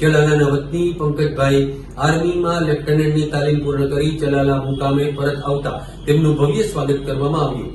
ચલાલાના વતની પંકજભાઈ આર્મીમાં લેફ્ટનન્ટની તાલીમ પૂર્ણ કરી ચલાલા મુકામે પરત આવતા તેમનું ભવ્ય સ્વાગત કરવામાં આવ્યું.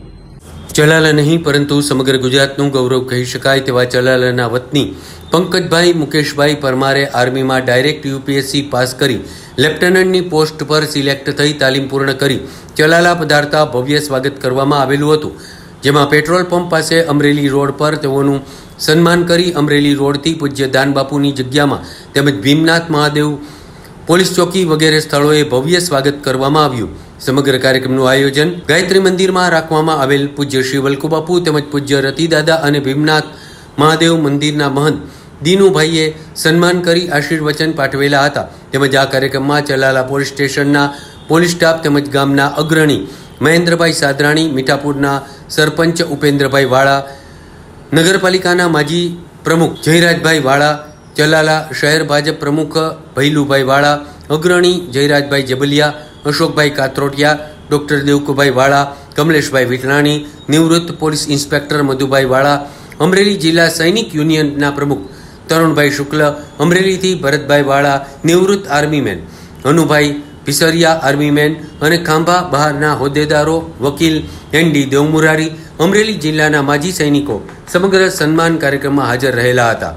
ચલાલા નહીં, પરંતુ સમગ્ર ગુજરાતનું ગૌરવ કહી શકાય તેવા ચલાલાના વતની પંકજભાઈ મુકેશભાઈ પરમારે આર્મીમાં ડાયરેક્ટ યુપીએસસી પાસ કરી લેફ્ટનન્ટની પોસ્ટ પર સિલેક્ટ થઈ તાલીમ પૂર્ણ કરી ચલાલા પધારતા ભવ્ય સ્વાગત કરવામાં આવેલું હતું. જેમાં પેટ્રોલ પંપ પાસે અમરેલી રોડ પર તેઓનું સન્માન કરી અમરેલી રોડથી પૂજ્ય દાનબાપુની જગ્યામાં તેમજ ભીમનાથ મહાદેવ પોલીસ ચોકી વગેરે સ્થળોએ ભવ્ય સ્વાગત કરવામાં આવ્યું. સમગ્ર કાર્યક્રમનું આયોજન ગાયત્રી મંદિરમાં રાખવામાં આવેલ પૂજ્ય શ્રી વલ્કુબાપુ તેમજ પૂજ્ય રતિદાદા અને ભીમનાથ મહાદેવ મંદિરના મહંત દીનુભાઈએ સન્માન કરી આશીર્વચન પાઠવેલા હતા. તેમજ આ કાર્યક્રમમાં ચલાલા પોલીસ સ્ટેશનના પોલીસ સ્ટાફ તેમજ ગામના અગ્રણી મહેન્દ્રભાઈ સાદરાણી, મીઠાપુરના સરપંચ ઉપેન્દ્રભાઈ વાળા, નગરપાલિકાના માજી પ્રમુખ જયરાજભાઈ વાળા, ચલાલા શહેર ભાજપ પ્રમુખ ભૈલુભાઈ વાળા, અગ્રણી જયરાજભાઈ જબલિયા અશોકભાઈ કાત્રોટિયા, ડૉક્ટર દેવકુભાઈ વાળા, કમલેશભાઈ વિઠલાણી નિવૃત્ત પોલીસ ઇન્સ્પેક્ટર મધુભાઈ વાળા, અમરેલી જિલ્લા સૈનિક યુનિયનના પ્રમુખ તરુણભાઈ શુક્લ, અમરેલીથી ભરતભાઈ વાળા, નિવૃત્ત આર્મીમેન અનુભાઈ ભિસરિયા આર્મીમેન અને ખાંભા બહારના હોદ્દેદારો, વકીલ એનડી દેવમુરારી અમરેલી જિલ્લાના માજી સૈનિકો સમગ્ર સન્માન કાર્યક્રમમાં હાજર રહેલા હતા.